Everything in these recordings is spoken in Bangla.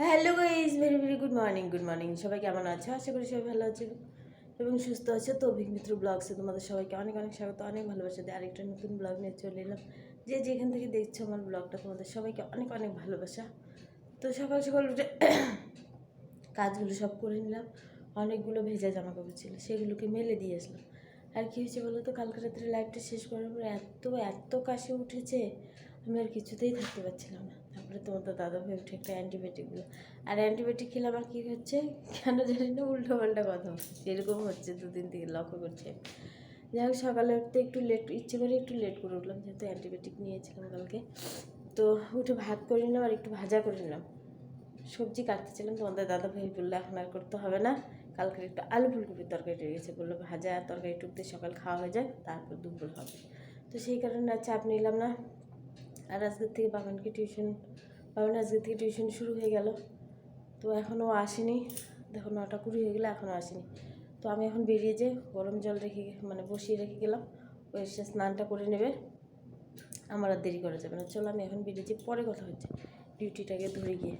Hello guys very very good morning good morning সবাই কেমন আছো? আশা করি সবাই ভালো আছে এবং সুস্থ আছে। তো অভিক মিত্র ব্লগসে তোমাদের সবাইকে অনেক অনেক স্বাগত, অনেক ভালোবাসা দিয়ে আরেকটা নতুন ব্লগ নিয়ে চলে এলাম। যে যেখান থেকে দেখছ আমার ব্লগটা তোমাদের সবাইকে অনেক অনেক ভালোবাসা। তো সকাল সকাল উঠে কাজগুলো সব করে নিলাম। অনেকগুলো ভেজা জামা কাপড় ছিল, সেগুলোকে মেলে দিয়ে আসলাম। আর কী হয়েছে বলো তো কালকে রাত্রে লাইভটা শেষ করার পরে এত এত কাশি উঠেছে। আমি আর কিছুতেই থাকতে পারছিলাম না। তারপরে তোমার তো দাদা ভাই উঠে একটা অ্যান্টিবায়োটিকগুলো আর অ্যান্টিবায়োটিক খেলে আমার কী হচ্ছে? কেন জানি না উল্টো পাল্টা কথা এরকম হচ্ছে দুদিন থেকে, লক্ষ্য করছে। যাই হোক, সকালে উঠতে একটু লেট ইচ্ছে করে একটু লেট করে উঠলাম, যেহেতু অ্যান্টিবায়োটিক নিয়েছিলাম কালকে। তো উঠে ভাত করে নিলাম আর একটু ভাজা করে নিলাম। সবজি কাটতেছিলাম, তোমাদের দাদা ভাই বলল, এখন আর করতে হবে না। কালকে একটু আলু ফুলকপির তরকারি রয়ে গেছে। বলল, ভাজা তরকারি টুকতে সকাল খাওয়া হয়ে যায় তারপর দুপুর হবে। তো সেই কারণে আর চাপ নিলাম না। আর আজকের থেকে বাগানকে টিউশন বাগান আজকের থেকে টিউশন শুরু হয়ে গেল। তো এখনও আসেনি। দেখো নটা কুড়ি হয়ে গেলে এখনও আসেনি। তো আমি এখন বেরিয়ে যে গরম জল রেখে মানে বসিয়ে রেখে গেলাম। ও এসে স্নানটা করে নেবে। আমার আর দেরি করা যাবে না। চলো আমি এখন বেরিয়ে যাই পরে কথা হচ্ছে। ডিউটিটাকে ধরে গিয়ে।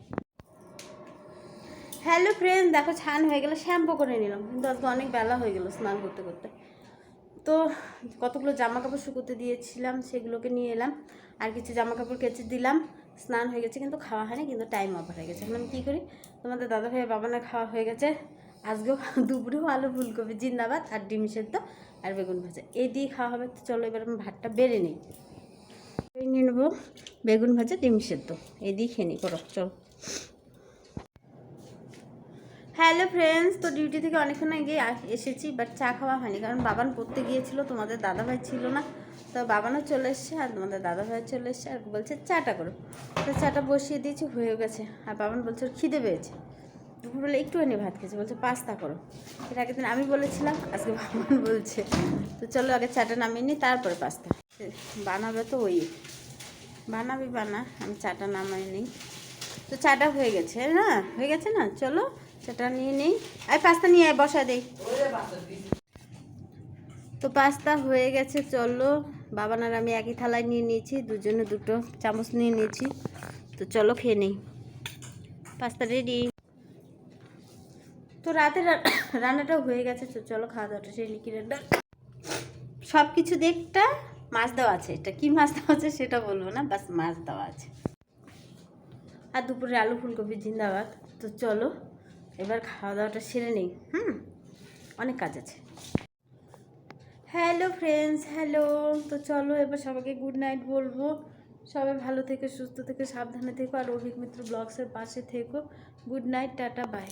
হ্যালো ফ্রেন্ড দেখো ছান হয়ে গেল শ্যাম্পু করে নিলাম। কিন্তু আজকে অনেক বেলা হয়ে গেল স্নান করতে করতে। তো কতগুলো জামা কাপড় শুকোতে দিয়েছিলাম সেগুলোকে নিয়ে এলাম। আর কিছু জামা কাপড় কেচে দিলাম। স্নান হয়ে গেছে কিন্তু খাওয়া হয়নি, কিন্তু টাইম ওভার হয়ে গেছে। এখন আমি কী করি? তোমাদের দাদা ভাই বাবানা খাওয়া হয়ে গেছে। আজকেও দুপুরেও আলু ফুলকপি, জিন্দাবাদ, আর ডিম সেদ্ধ আর বেগুন ভাজা। এই দিয়ে খাওয়া হবে। তো চলো এবার আমি ভাতটা বেড়ে নিই। নিয়ে নেব বেগুন ভাজা, ডিম সেদ্ধ। এই দিয়ে খেয়ে নিই করো, চলো। হ্যালো ফ্রেন্ডস, তো ডিউটি থেকে অনেকক্ষণ আগে এসেছি বাট চা খাওয়া হয়নি, কারণ বাবান পড়তে গিয়েছিল, তোমাদের দাদাভাই ছিল না। তো বাবানও চলে এসছে আর তোমাদের দাদাভাই চলে এসছে আর বলছে চাটা করো। তো চাটা বসিয়ে দিয়েছি, হয়ে গেছে। আর বাবান বলছে খিদে পেয়েছে। দুপুর দুপুরবেলা একটুখানি ভাত খেয়েছে। বলছে, পাস্তা করো। এর আগের দিন আমি বলেছিলাম, আজকে বাবান বলছে। তো চলো আগে চাটা নামিয়ে নিই, তারপরে পাস্তা। বানাবে তো ওই। বানাবি বানা আমি চাটা নামাই নিই। তো চাটা হয়ে গেছে না হয়ে গেছে না? চলো, চাটা নিয়ে নেই। আর পাস্তা নিয়ে আয় বসা দেই। তো পাস্তা হয়ে গেছে, চলো। বাবানার আমি একই থালায় নিয়ে নিয়েছি, দুজনে দুটো চামচ নিয়ে নিয়েছি। তো চলো খেয়ে নেই। পাস্তা রেডি তো রাতে রান্নাটাও হয়ে গেছে, তো চলো খাওয়া দাওয়াটা সেই রান্না? সব কিছু দেখটা মাছ দেওয়া আছে। এটা কি মাছ দেওয়া আছে সেটা বলব না, বাস মাছ দেওয়া আছে। আর দুপুরে আলু ফুলকপি, জিন্দাবাদ। তো চলো, এবার খাওয়া দাওয়াটা সেরে নেই, হুম? অনেক কাজ আছে। Hello friends hello. তো চলো, এবার সবাইকে গুড নাইট বলব। সবাই ভালো থেকে, সুস্থ থেকে, সাবধানে থেকো। আর অভিক মিত্র ব্লগসের পাশে থেকো। Good night tata bye